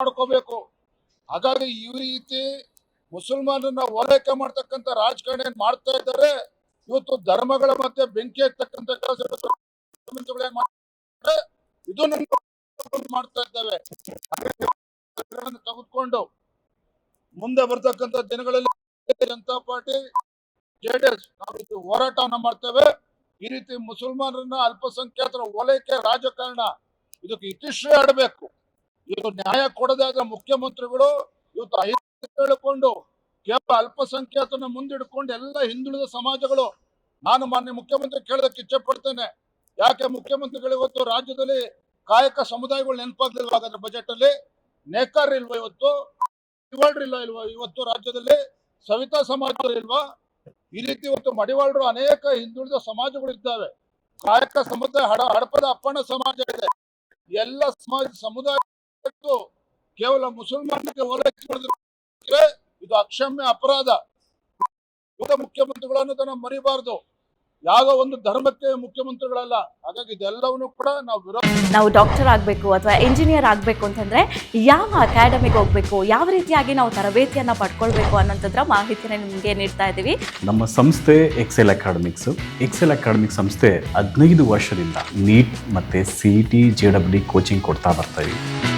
ಮಾಡ್ಕೋಬೇಕು. ಹಾಗಾಗಿ ಈ ರೀತಿ ಮುಸಲ್ಮಾನರನ್ನ ಓಲೈಕೆ ಮಾಡ್ತಕ್ಕಂಥ ರಾಜಕಾರಣ ಮಾಡ್ತಾ ಇದ್ದಾರೆ. ಇವತ್ತು ಧರ್ಮಗಳ ಮತ್ತೆ ಬೆಂಕಿ ಮಾಡ್ತಾರೆ? ಇದು ಮಾಡ್ತಾ ಇದ್ದೇವೆ. ತೆಗೆದುಕೊಂಡು ಮುಂದೆ ಬರ್ತಕ್ಕಂಥ ದಿನಗಳಲ್ಲಿ ಜನತಾ ಪಾರ್ಟಿ, ಜೆಡಿಎಸ್ ನಾವು ಹೋರಾಟವನ್ನ ಮಾಡ್ತೇವೆ. ಈ ರೀತಿ ಮುಸಲ್ಮಾನರನ್ನ ಅಲ್ಪಸಂಖ್ಯಾತರ ಓಲೈಕೆ ರಾಜಕಾರಣ ಇದಕ್ಕೆ ಇತಿಶ್ರೀ ಆಡಬೇಕು. ಇದು ನ್ಯಾಯ ಕೊಡದಾಗ ಮುಖ್ಯಮಂತ್ರಿಗಳು ಇವತ್ತು ಐದು ಹೇಳಿಕೊಂಡು ಕೇವಲ ಅಲ್ಪಸಂಖ್ಯಾತನ ಮುಂದಿಡ್ಕೊಂಡು ಎಲ್ಲ ಹಿಂದುಳಿದ ಸಮಾಜಗಳು, ನಾನು ಮಾನ್ಯ ಮುಖ್ಯಮಂತ್ರಿ ಕೇಳೋದಕ್ಕೆ ಇಚ್ಛೆ ಪಡ್ತೇನೆ ಯಾಕೆ ಮುಖ್ಯಮಂತ್ರಿಗಳು ಇವತ್ತು ರಾಜ್ಯದಲ್ಲಿ ಕಾಯಕ ಸಮುದಾಯಗಳು ನೆನಪಾಗ್ಲಿಲ್ವ ಹಾಗಾದ್ರೆ ಬಜೆಟ್ ಅಲ್ಲಿ? ನೇಕಾರ ಇಲ್ವಾ ಇವತ್ತು? ಇಲ್ಲ ಇಲ್ವಾ ಇವತ್ತು ರಾಜ್ಯದಲ್ಲಿ? ಸವಿತಾ ಸಮಾಜ ಇಲ್ವಾ? ಈ ರೀತಿ ಇವತ್ತು ಮಡಿವಾಳರು ಅನೇಕ ಹಿಂದುಳಿದ ಸಮಾಜಗಳು ಇದ್ದಾವೆ. ಕಾಯಕ ಸಮುದಾಯ, ಹಡ, ಹಡಪದ ಅಪ್ಪಣ ಸಮಾಜ ಇದೆ. ಎಲ್ಲ ಸಮಾಜ, ಸಮುದಾಯ ಕೇವಲ ಮುಸಲ್ಮಾನರಿಗೆ ಓಲೈಕೆ ಮಾಡಿದ್ರೆ ಇದು ಅಕ್ಷಮ್ಯ ಅಪರಾಧ. ಯುವ ಮುಖ್ಯಮಂತ್ರಿಗಳನ್ನು ಅನ್ನೋದನ್ನ ಮರಿಬಾರದು. ಯಾವ ಒಂದು ಧರ್ಮಕ್ಕೆ ಮುಖ್ಯಮಂತ್ರಿಗಳಲ್ಲ. ಹಾಗಾಗಿ ಇದೆಲ್ಲವನ್ನು ಕೂಡ ನಾವು ವಿರೋಧ ನಾವು ಡಾಕ್ಟರ್ ಆಗಬೇಕು ಅಥವಾ ಇಂಜಿನಿಯರ್ ಆಗಬೇಕು ಅಂತಂದ್ರೆ ಯಾವ ಅಕಾಡೆಮಿಗೆ ಹೋಗಬೇಕು ಯಾವ ರೀತಿಯಾಗಿ ನಾವು ತರಬೇತಿಯನ್ನು ಪಡ್ಕೊಳ್ಬೇಕು ಅನ್ನೋಂಥದ್ರ ಮಾಹಿತಿನ ನಿಮಗೆ ನೀಡ್ತಾ ಇದ್ದೀವಿ. ನಮ್ಮ ಸಂಸ್ಥೆ ಎಕ್ಸೆಲ್ ಅಕಾಡೆಮಿಕ್ಸ್ ಎಕ್ಸೆಲ್ ಅಕಾಡೆಮಿಕ್ ಸಂಸ್ಥೆ ಹದಿನೈದು ವರ್ಷದಿಂದ ನೀಟ್ ಮತ್ತೆ C T J W coaching ಕೊಡ್ತಾ ಬರ್ತಾ ಇದ್ದೀವಿ